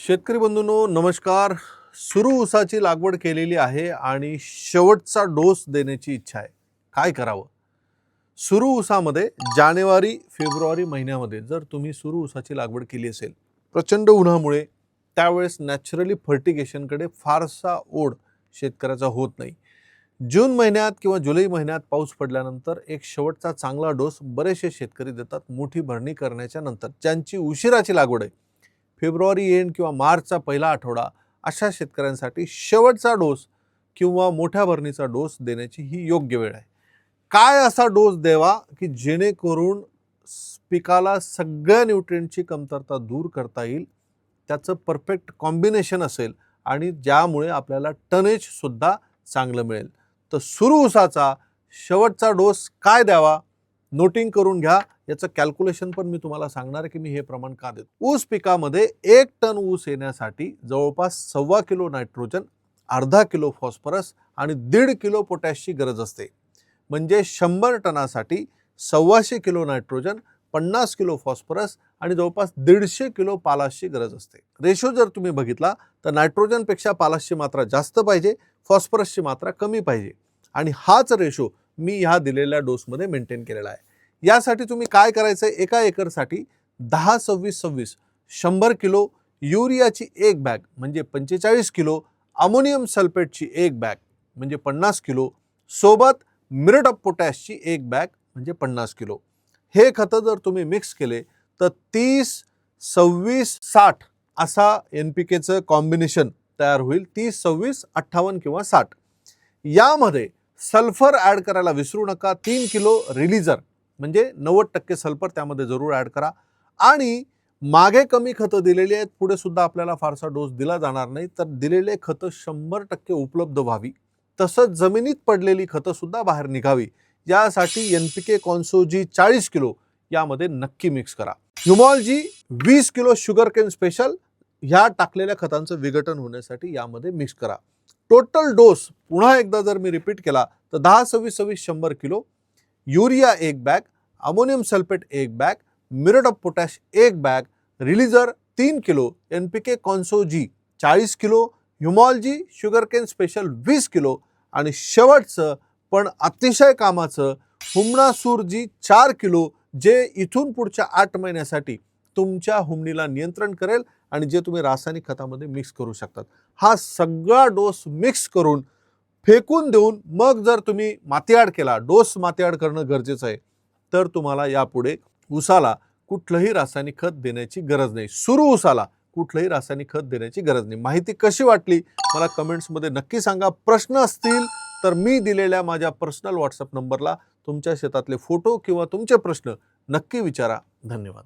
शेतकरी बंधूंनो नमस्कार. सुरू ऊसाची लागवड केलेली आहे आणि शेवटचा डोस देण्याची इच्छा आहे. काय करावं? सुरू ऊसामध्ये जानेवारी फेब्रुवारी महिन्यामध्ये जर तुम्ही सुरू ऊसाची लागवड केली असेल प्रचंड उन्हामुळे त्यावेळेस नॅचरली फर्टिगेशनकडे फारसा ओढ शेतकऱ्याचा होत नाही. जून महिन्यात किंवा जुलै महिन्यात पाऊस पडल्यानंतर एक शेवटचा चांगला डोस बरेचसे शेतकरी देतात मोठी भरणी करण्याच्या नंतर. ज्यांची उशिराची लागवड आहे फेब्रुवारी एंड किंवा मार्चचा पहिला आठवडा अशा शेतकऱ्यांसाठी शेवटचा डोस किंवा मोठ्या भरणीचा डोस देण्याची ही योग्य वेळ आहे. काय असा डोस द्यावा की जेणेकरून पिकाला सगळ्या न्यूट्रिएंटची कमतरता दूर करता येईल त्याचं परफेक्ट कॉम्बिनेशन असेल आणि ज्यामुळे आपल्याला टनेजसुद्धा चांगलं मिळेल. तर सुरू ऊसाचा शेवटचा डोस काय द्यावा? नोटिंग करून घ्या. याचं कॅल्क्युलेशन पण मी तुम्हाला सांगणार आहे की मी हे प्रमाण का देतो? ऊस पिकामध्ये एक टन ऊस येण्यासाठी जवळपास सव्वा किलो नायट्रोजन अर्धा किलो फॉस्फरस आणि दीड किलो पोटॅशची गरज असते. म्हणजे शंभर टनासाठी सव्वाशे किलो नायट्रोजन पन्नास किलो फॉस्फरस आणि जवळपास दीडशे किलो पालाशची गरज असते. रेशो जर तुम्ही बघितला तर नायट्रोजनपेक्षा पालाशची मात्रा जास्त पाहिजे फॉस्फरसची मात्रा कमी पाहिजे. आणि हाच रेशो मी ह्या दिलेल्या डोसमध्ये मेंटेन केलेला आहे. यासाठी तुम्ही काय करायचं आहे एका एकरसाठी दहा सव्वीस सव्वीस शंभर किलो युरियाची एक बॅग म्हणजे पंचेचाळीस किलो अमोनियम सल्फेटची एक बॅग म्हणजे पन्नास किलो सोबत मिरट ऑफ पोटॅशची एक बॅग म्हणजे पन्नास किलो. हे खतं जर तुम्ही मिक्स केले तर तीस सव्वीस साठ असा एन पी केचं कॉम्बिनेशन तयार होईल. तीस सव्वीस अठ्ठावन्न किंवा साठ. यामध्ये सल्फर ॲड करायला विसरू नका. तीन किलो रिलीजर म्हणजे नव्वद टक्के सल्फर त्यामध्ये जरूर ॲड करा. आणि मागे कमी खतं दिलेली आहेत पुढे सुद्धा आपल्याला फारसा डोस दिला जाणार नाही तर दिलेले खतं शंभर टक्के उपलब्ध व्हावी. तसंच जमिनीत पडलेली खतं सुद्धा बाहेर निघावी. यासाठी एन पी के कॉन्सोजी चाळीस किलो यामध्ये नक्की मिक्स करा. ह्युमॉलजी वीस किलो शुगर केन स्पेशल ह्या टाकलेल्या खतांचं विघटन होण्यासाठी यामध्ये मिक्स करा. टोटल डोस पुन्हा एकदा जर मी रिपीट केला तर दहा सव्वीस सव्वीस शंभर किलो युरिया एक बॅग अमोनियम सल्फेट एक बॅग मिरट ऑफ पोटॅश एक बॅग रिलीजर तीन किलो एन पी के कॉन्सोजी चाळीस किलो ह्युमॉलजी शुगर केन स्पेशल वीस किलो आणि शेवटचं पण अतिशय कामाचं हुमणासूरजी चार किलो जे इथून पुढच्या आठ महिन्यासाठी तुमच्या हुमणीला नियंत्रण करेल आणि जे तुम्ही रासायनिक खतामध्ये मिक्स करू शकतात. हा सगळा डोस मिक्स करून फेकून देऊन मग जर तुम्ही मातीआड केला डोस मातीआड करणं गरजेचं आहे. तर तुम्हाला यापुढे उसाला कुठलंही रासायनिक खत देण्याची गरज नाही. सुरू उसाला कुठलंही रासायनिक खत देण्याची गरज नाही. माहिती कशी वाटली? मला कमेंट्समध्ये नक्की सांगा. प्रश्न असतील तर मी दिलेल्या माझ्या पर्सनल व्हॉट्सअप नंबरला तुमच्या शेतातले फोटो किंवा तुमचे प्रश्न नक्की विचारा. धन्यवाद.